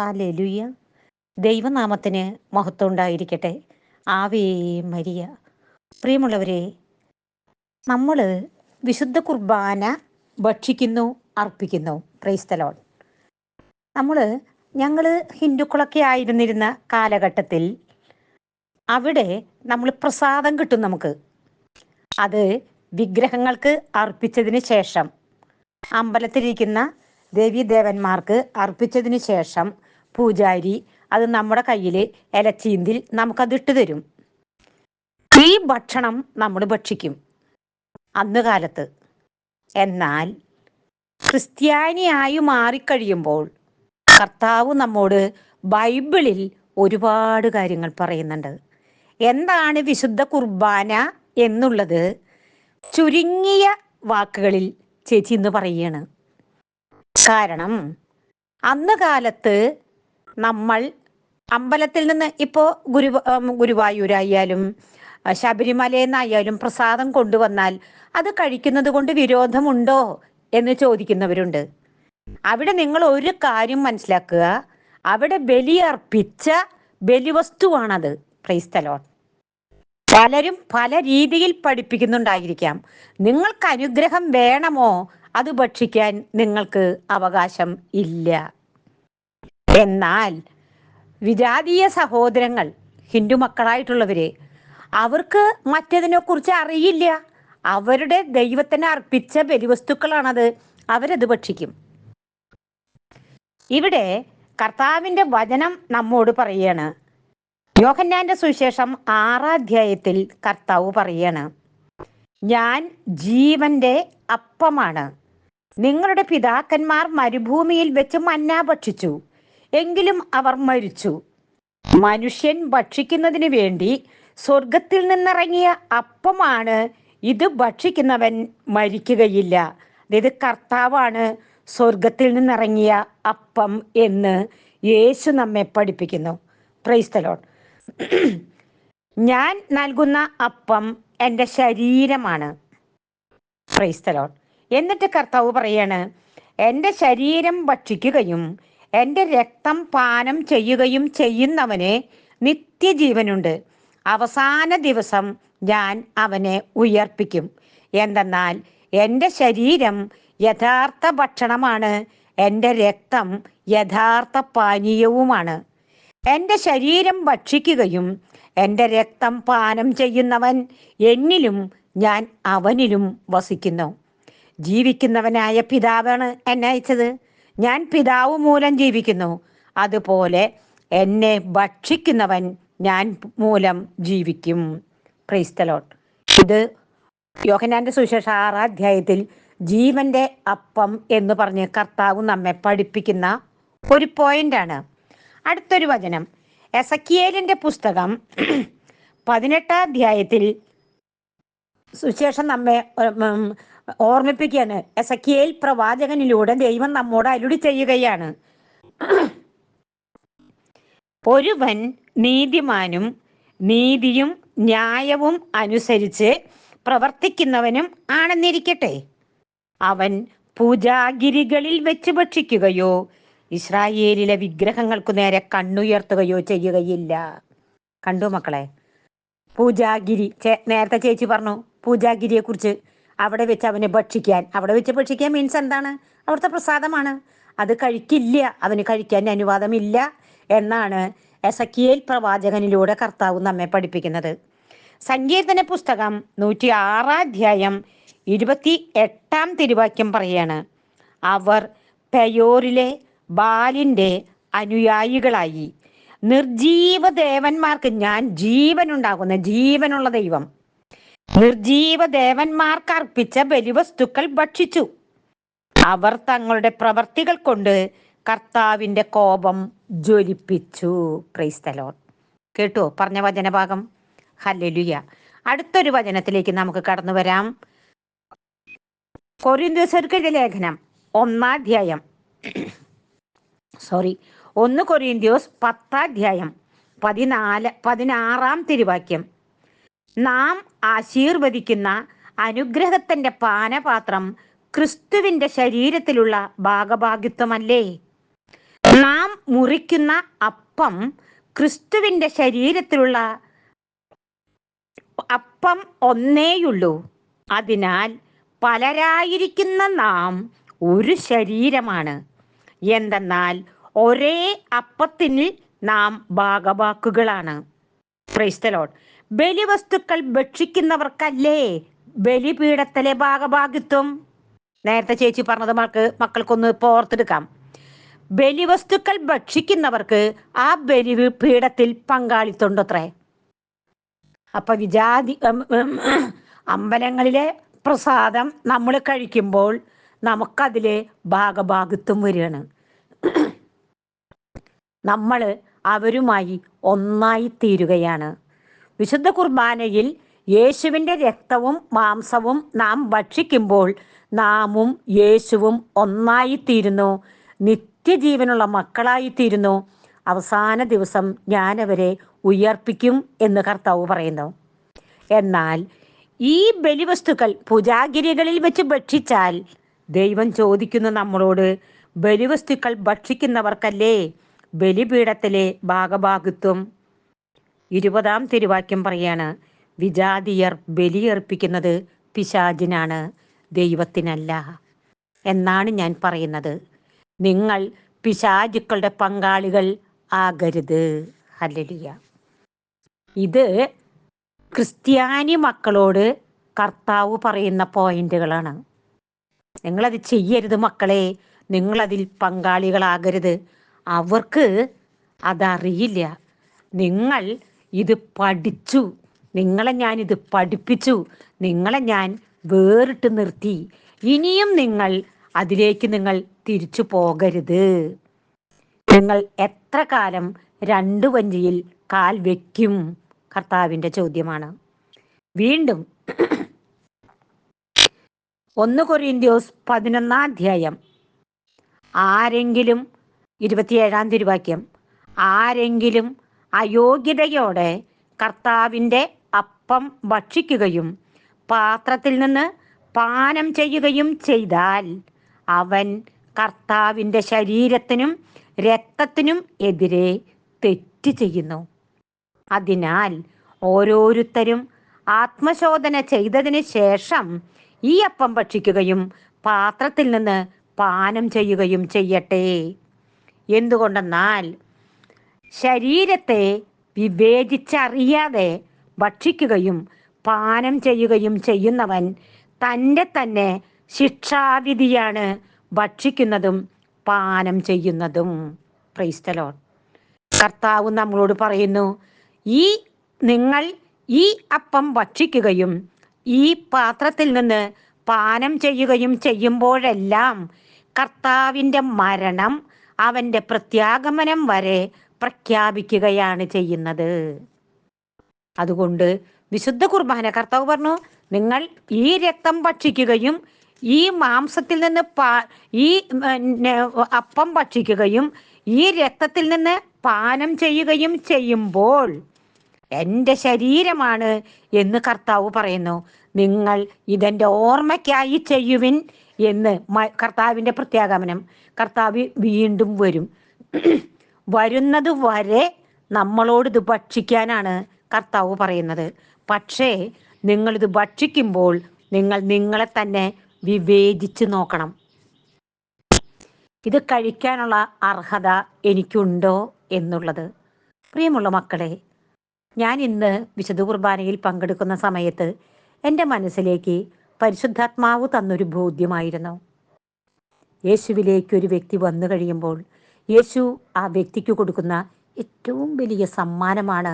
ഹാലെലുയ്യ ദൈവനാമത്തിന് മഹത്വം ഉണ്ടായിരിക്കട്ടെ ആവേ മരിയ. പ്രിയമുള്ളവരെ നമ്മൾ വിശുദ്ധ കുർബാന ഭക്ഷിക്കുന്നു അർപ്പിക്കുന്നു. ക്രൈസ്തലോൺ നമ്മൾ ഞങ്ങൾ ഹിന്ദുക്കളൊക്കെ ആയിരുന്നിരുന്ന കാലഘട്ടത്തിൽ അവിടെ നമ്മൾ പ്രസാദം കിട്ടും നമുക്ക്. അത് വിഗ്രഹങ്ങൾക്ക് അർപ്പിച്ചതിന് ശേഷം അമ്പലത്തിലിരിക്കുന്ന ദേവീദേവന്മാർക്ക് അർപ്പിച്ചതിന് ശേഷം പൂജാരി അത് നമ്മുടെ കയ്യിൽ ഇലച്ചീന്തിൽ നമുക്കത് ഇട്ട് തരും. ഈ ഭക്ഷണം നമ്മൾ ഭക്ഷിക്കും അന്ന് കാലത്ത്. എന്നാൽ ക്രിസ്ത്യാനിയായി മാറിക്കഴിയുമ്പോൾ കർത്താവ് നമ്മോട് ബൈബിളിൽ ഒരുപാട് കാര്യങ്ങൾ പറയുന്നുണ്ട്. എന്താണ് വിശുദ്ധ കുർബാന എന്നുള്ളത് ചുരുങ്ങിയ വാക്കുകളിൽ ചേച്ചി ഇന്ന് പറയാണ്. കാരണം അന്ന് കാലത്ത് നമ്മൾ അമ്പലത്തിൽ നിന്ന് ഇപ്പോ ഗുരു ഗുരുവായൂരായാലും ശബരിമലയിൽ നിന്നായാലും പ്രസാദം കൊണ്ടുവന്നാൽ അത് കഴിക്കുന്നത് കൊണ്ട് വിരോധമുണ്ടോ എന്ന് ചോദിക്കുന്നവരുണ്ട്. അവിടെ നിങ്ങൾ ഒരു കാര്യം മനസ്സിലാക്കുക. അവിടെ ബലിയർപ്പിച്ച ബലിവസ്തുവാണത്. ക്രൈസ്തലോൺ പലരും പല രീതിയിൽ പഠിപ്പിക്കുന്നുണ്ടായിരിക്കാം. നിങ്ങൾക്ക് അനുഗ്രഹം വേണമോ? അത് ഭക്ഷിക്കാൻ നിങ്ങൾക്ക് അവകാശം ഇല്ല. എന്നാൽ വിജാതീയ സഹോദരങ്ങൾ ഹിന്ദു മക്കളായിട്ടുള്ളവര് അവർക്ക് മറ്റതിനെ കുറിച്ച് അറിയില്ല. അവരുടെ ദൈവത്തിന് അർപ്പിച്ച ബലിവസ്തുക്കളാണത് അവരത് ഭക്ഷിക്കും. ഇവിടെ കർത്താവിന്റെ വചനം നമ്മോട് പറയാണ്. യോഹന്നാന്റെ സുവിശേഷം ആറാധ്യായത്തിൽ കർത്താവ് പറയാണ് ഞാൻ ജീവന്റെ അപ്പമാണ്. നിങ്ങളുടെ പിതാക്കന്മാർ മരുഭൂമിയിൽ വെച്ച് മന്നാ ഭക്ഷിച്ചു. എങ്കിലും അവർ മരിച്ചു. മനുഷ്യൻ ഭക്ഷിക്കുന്നതിന് വേണ്ടി സ്വർഗത്തിൽ നിന്നിറങ്ങിയ അപ്പമാണ് ഇത് ഭക്ഷിക്കുന്നവൻ മരിക്കുകയില്ല. അതായത് കർത്താവാണ് സ്വർഗത്തിൽ നിന്നിറങ്ങിയ അപ്പം എന്ന് യേശു നമ്മെ പഠിപ്പിക്കുന്നു. പ്രൈസ്തലോൺ ഞാൻ നൽകുന്ന അപ്പം എന്റെ ശരീരമാണ്. ക്രൈസ്തലോൺ എന്നിട്ട് കർത്താവ് പറയാണ് എന്റെ ശരീരം ഭക്ഷിക്കുകയും എന്റെ രക്തം പാനം ചെയ്യുകയും ചെയ്യുന്നവന് നിത്യജീവനുണ്ട്. അവസാന ദിവസം ഞാൻ അവനെ ഉയർപ്പിക്കും. എന്തെന്നാൽ എന്റെ ശരീരം യഥാർത്ഥ ഭക്ഷണമാണ്. എന്റെ രക്തം യഥാർത്ഥ പാനീയവുമാണ്. എന്റെ ശരീരം ഭക്ഷിക്കുകയും എന്റെ രക്തം പാനം ചെയ്യുന്നവൻ എന്നിലും ഞാൻ അവനിലും വസിക്കുന്നു. ജീവിക്കുന്നവനായ പിതാവാണ് എന്നെ അയച്ചത്. ഞാൻ പിതാവ് മൂലം ജീവിക്കുന്നു. അതുപോലെ എന്നെ ഭക്ഷിക്കുന്നവൻ ഞാൻ മൂലം ജീവിക്കും. ക്രൈസ്തലോട്ട് ഇത് യോഹനാന്റെ സുശേഷ ആറാധ്യായത്തിൽ ജീവന്റെ അപ്പം എന്ന് പറഞ്ഞ് കർത്താവ് നമ്മെ പഠിപ്പിക്കുന്ന ഒരു പോയിന്റാണ് അടുത്തൊരു വചനം. എസക്കിയേലിന്റെ പുസ്തകം പതിനെട്ടാം അധ്യായത്തിൽ സുശേഷം നമ്മെ ഓർമ്മിപ്പിക്കുകയാണ്. എസക്കിയേൽ പ്രവാചകനിലൂടെ ദൈവം നമ്മോട് അരുളി ചെയ്യുകയാണ്. ഒരുവൻ നീതിമാനും നീതിയും ന്യായവും അനുസരിച്ച് പ്രവർത്തിക്കുന്നവനും ആണെന്നിരിക്കട്ടെ. അവൻ പൂജാഗിരികളിൽ വെച്ച് ഭക്ഷിക്കുകയോ ഇസ്രായേലിലെ വിഗ്രഹങ്ങൾക്കു നേരെ കണ്ണുയർത്തുകയോ ചെയ്യുകയില്ല. കണ്ടു മക്കളെ പൂജാഗിരി നേരത്തെ ചേച്ചി പറഞ്ഞു പൂജാഗിരിയെ കുറിച്ച് അവിടെ വെച്ച് അവനെ ഭക്ഷിക്കാൻ. അവിടെ വെച്ച് ഭക്ഷിക്കാൻ മീൻസ് എന്താണ്? അവിടുത്തെ പ്രസാദമാണ്. അത് കഴിക്കില്ല. അവന് കഴിക്കാൻ അനുവാദമില്ല എന്നാണ് എസക്കിയേൽ പ്രവാചകനിലൂടെ കർത്താവ് നമ്മെ പഠിപ്പിക്കുന്നത്. സങ്കീർത്തന പുസ്തകം നൂറ്റി ആറാം അധ്യായം ഇരുപത്തി എട്ടാം തിരുവാക്യം പറയാണ്. അവർ പെയോറിലെ ബാലിന്റെ അനുയായികളായി. നിർജീവ ദേവന്മാർക്ക് ഞാൻ ജീവനുണ്ടാകുന്ന ജീവനുള്ള ദൈവം. നിർജീവ ദേവന്മാർക്ക് അർപ്പിച്ച ബലിവസ്തുക്കൾ ഭക്ഷിച്ചു. അവർ തങ്ങളുടെ പ്രവർത്തികൾ കൊണ്ട് കർത്താവിന്റെ കോപം ജ്വലിപ്പിച്ചു. ക്രൈസ്തലോൺ കേട്ടോ? പറഞ്ഞ വചനഭാഗം. ഹല്ലേലൂയ അടുത്തൊരു വചനത്തിലേക്ക് നമുക്ക് കടന്നു വരാം. കൊറിന്ത്യസർക്കെഴുതിയ ലേഖനം ഒന്നാധ്യായം സോറി ഒന്ന് കൊറിന്ത്യോസ് പത്താധ്യായം പതിനാല് പതിനാറാം തിരുവാക്യം. നാം ആശീർവദിക്കുന്ന അനുഗ്രഹത്തിന്റെ പാനപാത്രം ക്രിസ്തുവിന്റെ ശരീരത്തിലുള്ള ഭാഗഭാഗിത്വമല്ലേ? നാം മുറിക്കുന്ന അപ്പം ക്രിസ്തുവിന്റെ ശരീരത്തിലുള്ള അപ്പം ഒന്നേയുള്ളൂ. അതിനാൽ പലരായിരിക്കുന്ന നാം ഒരു ശരീരമാണ്. എന്തെന്നാൽ ഒരേ അപ്പത്തിന് നാം ഭാഗവാക്കുകളാണ് ക്രൈസ്തലോട്ട് ബലിവസ്തുക്കൾ ഭക്ഷിക്കുന്നവർക്കല്ലേ ബലിപീഠത്തിലെ ഭാഗഭാഗിത്വം? നേരത്തെ ചേച്ചി പറഞ്ഞത് മക്കൾക്ക് മക്കൾക്കൊന്ന് ഇപ്പോൾ ഓർത്തെടുക്കാം ബലിവസ്തുക്കൾ ഭക്ഷിക്കുന്നവർക്ക് ആ ബലി പീഠത്തിൽ പങ്കാളിത്തുണ്ടത്രേ അപ്പൊ വിജാതി അമ്പലങ്ങളിലെ പ്രസാദം നമ്മൾ കഴിക്കുമ്പോൾ നമുക്കതിലെ ഭാഗഭാഗിത്വം വരികയാണ്. നമ്മൾ അവരുമായി ഒന്നായി തീരുകയാണ്. വിശുദ്ധ കുർബാനയിൽ യേശുവിന്റെ രക്തവും മാംസവും നാം ഭക്ഷിക്കുമ്പോൾ നാമും യേശുവും ഒന്നായിത്തീരുന്നു. നിത്യജീവനുള്ള മക്കളായിത്തീരുന്നു. അവസാന ദിവസം ഞാനവരെ ഉയർപ്പിക്കും എന്ന് കർത്താവ് പറയുന്നു. എന്നാൽ ഈ ബലിവസ്തുക്കൾ പൂജാഗിരികളിൽ വെച്ച് ഭക്ഷിച്ചാൽ ദൈവം ചോദിക്കുന്ന നമ്മളോട് ബലിവസ്തുക്കൾ ഭക്ഷിക്കുന്നവർക്കല്ലേ ബലിപീഠത്തിലെ ഭാഗഭാഗിത്വം? ഇരുപതാം തിരുവാക്യം പറയാണ് വിജാതിയർ ബലിയർപ്പിക്കുന്നത് പിശാചിനാണ് ദൈവത്തിനല്ല. എന്നാണ് ഞാൻ പറയുന്നത്. നിങ്ങൾ പിശാചുക്കളുടെ പങ്കാളികൾ ആകരുത്. ഹല്ലേലൂയ. ഇത് ക്രിസ്ത്യാനി മക്കളോട് കർത്താവ് പറയുന്ന പോയിന്റുകളാണ്. നിങ്ങളത് ചെയ്യരുത് മക്കളെ. നിങ്ങളതിൽ പങ്കാളികളാകരുത്. അവർക്ക് അതറിയില്ല. നിങ്ങൾ ഇത് പഠിച്ചു. നിങ്ങളെ ഞാൻ ഇത് പഠിപ്പിച്ചു. നിങ്ങളെ ഞാൻ വേറിട്ട് നിർത്തി. ഇനിയും നിങ്ങൾ അതിലേക്ക് നിങ്ങൾ തിരിച്ചു പോകരുത്. നിങ്ങൾ എത്ര കാലം രണ്ടു വഞ്ചിയിൽ കാൽ വെക്കും? കർത്താവിന്റെ ചോദ്യമാണ്. വീണ്ടും ഒന്ന് കൊറിയന്ത്യോസ് പതിനൊന്നാം അധ്യായം. ആരെങ്കിലും ഇരുപത്തിയേഴാം തിരുവാക്യം. ആരെങ്കിലും അയോഗ്യതയോടെ കർത്താവിന്റെ അപ്പം ഭക്ഷിക്കുകയും പാത്രത്തിൽ നിന്ന് പാനം ചെയ്യുകയും ചെയ്താൽ അവൻ കർത്താവിന്റെ ശരീരത്തിനും രക്തത്തിനും എതിരെ തെറ്റ് ചെയ്യുന്നു. അതിനാൽ ഓരോരുത്തരും ആത്മശോധന ചെയ്തതിന് ശേഷം ഈ അപ്പം ഭക്ഷിക്കുകയും പാത്രത്തിൽ നിന്ന് പാനം ചെയ്യുകയും ചെയ്യട്ടെ. എന്തുകൊണ്ടെന്നാൽ ശരീരത്തെ വിവേചിച്ചറിയാതെ ഭക്ഷിക്കുകയും പാനം ചെയ്യുകയും ചെയ്യുന്നവൻ തന്റെ തന്നെ ശിക്ഷാവിധിയാണ് ഭക്ഷിക്കുന്നതും പാനം ചെയ്യുന്നതും. ക്രൈസ്തലോൺ കർത്താവ് നമ്മളോട് പറയുന്നു ഈ നിങ്ങൾ ഈ അപ്പം ഭക്ഷിക്കുകയും ഈ പാത്രത്തിൽ നിന്ന് പാനം ചെയ്യുകയും ചെയ്യുമ്പോഴെല്ലാം കർത്താവിന്റെ മരണം അവന്റെ പ്രത്യാഗമനം വരെ പ്രഖ്യാപിക്കുകയാണ് ചെയ്യുന്നത്. അതുകൊണ്ട് വിശുദ്ധ കുർബാന കർത്താവ് പറഞ്ഞു നിങ്ങൾ ഈ രക്തം ഭക്ഷിക്കുകയും ഈ മാംസത്തിൽ നിന്ന് പാ ഈ അപ്പം ഭക്ഷിക്കുകയും ഈ രക്തത്തിൽ നിന്ന് പാനം ചെയ്യുകയും ചെയ്യുമ്പോൾ എന്റെ ശരീരമാണ് എന്ന് കർത്താവ് പറയുന്നു. നിങ്ങൾ ഇതെന്റെ ഓർമ്മയ്ക്കായി ചെയ്യുവിൻ എന്ന് കർത്താവിന്റെ പ്രത്യാഗമനം. കർത്താവ് വീണ്ടും വരും. വരുന്നത് വരെ നമ്മളോട് ഇത് ഭക്ഷിക്കാനാണ് കർത്താവ് പറയുന്നത്. പക്ഷേ നിങ്ങളിത് ഭക്ഷിക്കുമ്പോൾ നിങ്ങൾ നിങ്ങളെ തന്നെ വിവേചിച്ച് നോക്കണം. ഇത് കഴിക്കാനുള്ള അർഹത എനിക്കുണ്ടോ എന്നുള്ളത്. പ്രിയമുള്ള മക്കളെ ഞാൻ ഇന്ന് വിശുദ്ധ കുർബാനയിൽ പങ്കെടുക്കുന്ന സമയത്ത് എന്റെ മനസ്സിലേക്ക് പരിശുദ്ധാത്മാവ് തന്നൊരു ബോധ്യമായിരുന്നു. യേശുവിലേക്ക് ഒരു വ്യക്തി വന്നു കഴിയുമ്പോൾ യേശു ആ വ്യക്തിക്ക് കൊടുക്കുന്ന ഏറ്റവും വലിയ സമ്മാനമാണ്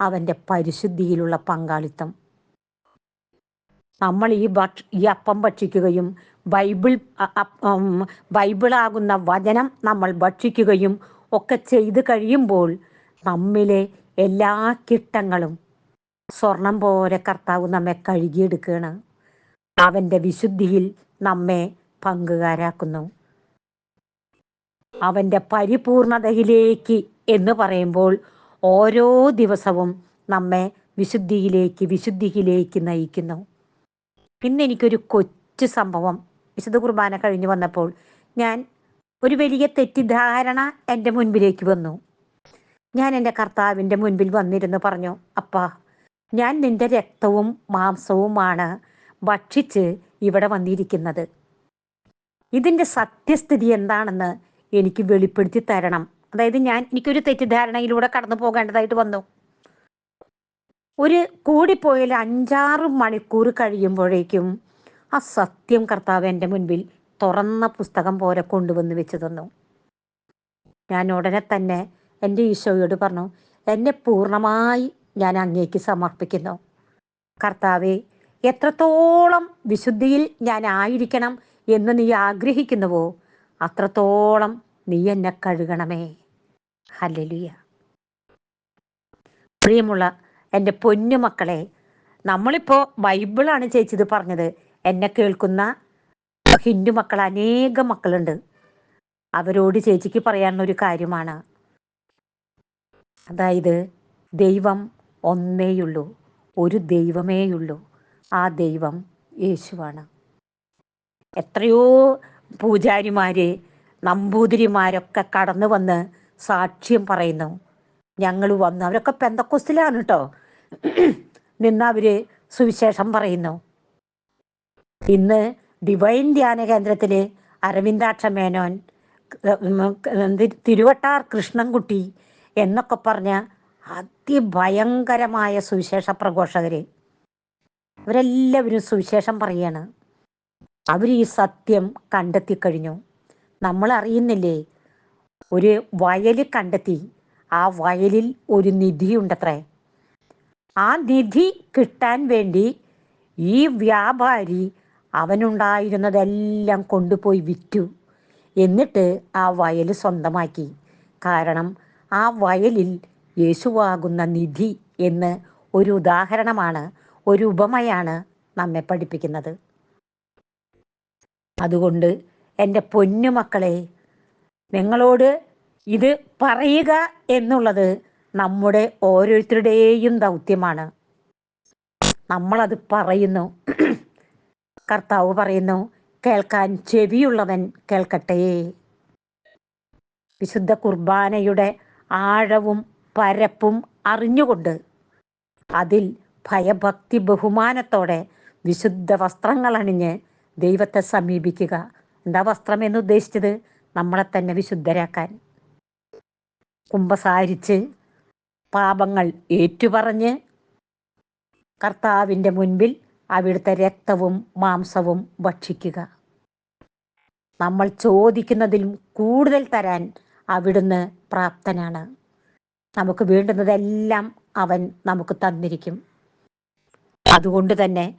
അവന്റെ പരിശുദ്ധിയിലുള്ള പങ്കാളിത്തം. നമ്മൾ ഈ ഭക്ഷ ഈ അപ്പം ഭക്ഷിക്കുകയും ബൈബിൾ ബൈബിളാകുന്ന വചനം നമ്മൾ ഭക്ഷിക്കുകയും ഒക്കെ ചെയ്ത് കഴിയുമ്പോൾ നമ്മിലെ എല്ലാ കിട്ടങ്ങളും സ്വർണം പോലെ കർത്താവ് നമ്മെ കഴുകിയെടുക്കുകയാണ്. അവന്റെ വിശുദ്ധിയിൽ നമ്മെ പങ്കുകാരാക്കുന്നു. അവന്റെ പരിപൂർണതയിലേക്ക് എന്ന് പറയുമ്പോൾ ഓരോ ദിവസവും നമ്മെ വിശുദ്ധിയിലേക്ക് വിശുദ്ധിയിലേക്ക് നയിക്കുന്നു. പിന്നെ എനിക്കൊരു കൊച്ചു സംഭവം. വിശുദ്ധ കുർബാന കഴിഞ്ഞു വന്നപ്പോൾ ഞാൻ ഒരു വലിയ തെറ്റിദ്ധാരണ എന്റെ മുൻപിലേക്ക് വന്നു. ഞാൻ എന്റെ കർത്താവിന്റെ മുൻപിൽ വന്നിരുന്ന് പറഞ്ഞു അപ്പാ ഞാൻ നിന്റെ രക്തവും മാംസവുമാണ് ഭക്ഷിച്ച് ഇവിടെ വന്നിരിക്കുന്നത്. ഇതിന്റെ സത്യസ്ഥിതി എന്താണെന്ന് എനിക്ക് വെളിപ്പെടുത്തി തരണം. അതായത് ഞാൻ എനിക്കൊരു തെറ്റിദ്ധാരണയിലൂടെ കടന്നു പോകേണ്ടതായിട്ട് വന്നു. ഒരു കൂടിപ്പോയാൽ അഞ്ചാറ് മണിക്കൂർ കഴിയുമ്പോഴേക്കും ആ സത്യം കർത്താവ് എന്റെ മുൻപിൽ തുറന്ന പുസ്തകം പോലെ കൊണ്ടുവന്ന് വെച്ച് തന്നു. ഞാൻ ഉടനെ തന്നെ എന്റെ ഈശോയോട് പറഞ്ഞു എന്നെ പൂർണമായി ഞാൻ അങ്ങേക്ക് സമർപ്പിക്കുന്നു. കർത്താവെ എത്രത്തോളം വിശുദ്ധിയിൽ ഞാൻ ആയിരിക്കണം എന്ന് നീ ആഗ്രഹിക്കുന്നുവോ? അത്രത്തോളം നീ എന്നെ കഴുകണമേ. ഹല്ലേലൂയ. പ്രിയമുള്ള എന്റെ പൊന്നുമക്കളെ നമ്മളിപ്പോൾ ബൈബിളാണ് ചേച്ചി ഇത് പറഞ്ഞത്. എന്നെ കേൾക്കുന്ന ഹിന്ദു മക്കൾ അനേകം മക്കളുണ്ട്. അവരോട് ചേച്ചിക്ക് പറയാനുള്ള ഒരു കാര്യമാണ്. അതായത് ദൈവം ഒന്നേയുള്ളൂ ഒരു ദൈവമേയുള്ളൂ. ആ ദൈവം യേശുവാണ്. എത്രയോ പൂജാരിമാര് നമ്പൂതിരിമാരൊക്കെ കടന്നു വന്ന് സാക്ഷ്യം പറയുന്നു. ഞങ്ങൾ വന്നു അവരൊക്കെ പെന്തക്കൊസ്റ്റിലാണ് കേട്ടോ നിന്ന് അവർ സുവിശേഷം പറയുന്നു. ഇന്ന് ഡിവൈൻ ധ്യാന കേന്ദ്രത്തിൽ അരവിന്ദാക്ഷ മേനോൻ തിരുവട്ടാർ കൃഷ്ണൻകുട്ടി എന്നൊക്കെ പറഞ്ഞ അതിഭയങ്കരമായ സുവിശേഷ പ്രഘോഷകര്. അവരെല്ലാവരും സുവിശേഷം പറയാണ്. അവർ ഈ സത്യം കണ്ടെത്തി കഴിഞ്ഞു നമ്മൾ അറിയുന്നില്ലേ ഒരു വയൽ കണ്ടെത്തി. ആ വയലിൽ ഒരു നിധിയുണ്ടത്രേ. ആ നിധി കിട്ടാൻ വേണ്ടി ഈ വ്യാപാരി അവനുണ്ടായിരുന്നതെല്ലാം കൊണ്ടുപോയി വിറ്റു. എന്നിട്ട് ആ വയൽ സ്വന്തമാക്കി. കാരണം ആ വയലിൽ യേശുവാകുന്ന നിധി എന്ന് ഒരു ഉദാഹരണമാണ് ഒരു ഉപമയാണ് നമ്മെ പഠിപ്പിക്കുന്നത്. അതുകൊണ്ട് എന്റെ പൊന്നുമക്കളെ നിങ്ങളോട് ഇത് പറയുക എന്നുള്ളത് നമ്മുടെ ഓരോരുത്തരുടെയും ദൗത്യമാണ്. നമ്മളത് പറയുന്നു. കർത്താവ് പറയുന്നു കേൾക്കാൻ ചെവിയുള്ളവൻ കേൾക്കട്ടെ. വിശുദ്ധ കുർബാനയുടെ ആഴവും പരപ്പും അറിഞ്ഞുകൊണ്ട് അതിൽ ഭയഭക്തി ബഹുമാനത്തോടെ വിശുദ്ധ വസ്ത്രങ്ങൾ അണിഞ്ഞ് ദൈവത്തെ സമീപിക്കുക. എന്താ വസ്ത്രം എന്ന് ഉദ്ദേശിച്ചത്? നമ്മളെ തന്നെ വിശുദ്ധരാക്കാൻ. കുമ്പസാരിച്ച് പാപങ്ങൾ ഏറ്റുപറഞ്ഞ് കർത്താവിന്റെ മുൻപിൽ അവിടുത്തെ രക്തവും മാംസവും ഭക്ഷിക്കുക. നമ്മൾ ചോദിക്കുന്നതിലും കൂടുതൽ തരാൻ അവിടുന്ന് പ്രാപ്തനാണ്. നമുക്ക് വേണ്ടുന്നതെല്ലാം അവൻ നമുക്ക് തന്നിരിക്കും. അതുകൊണ്ട് തന്നെ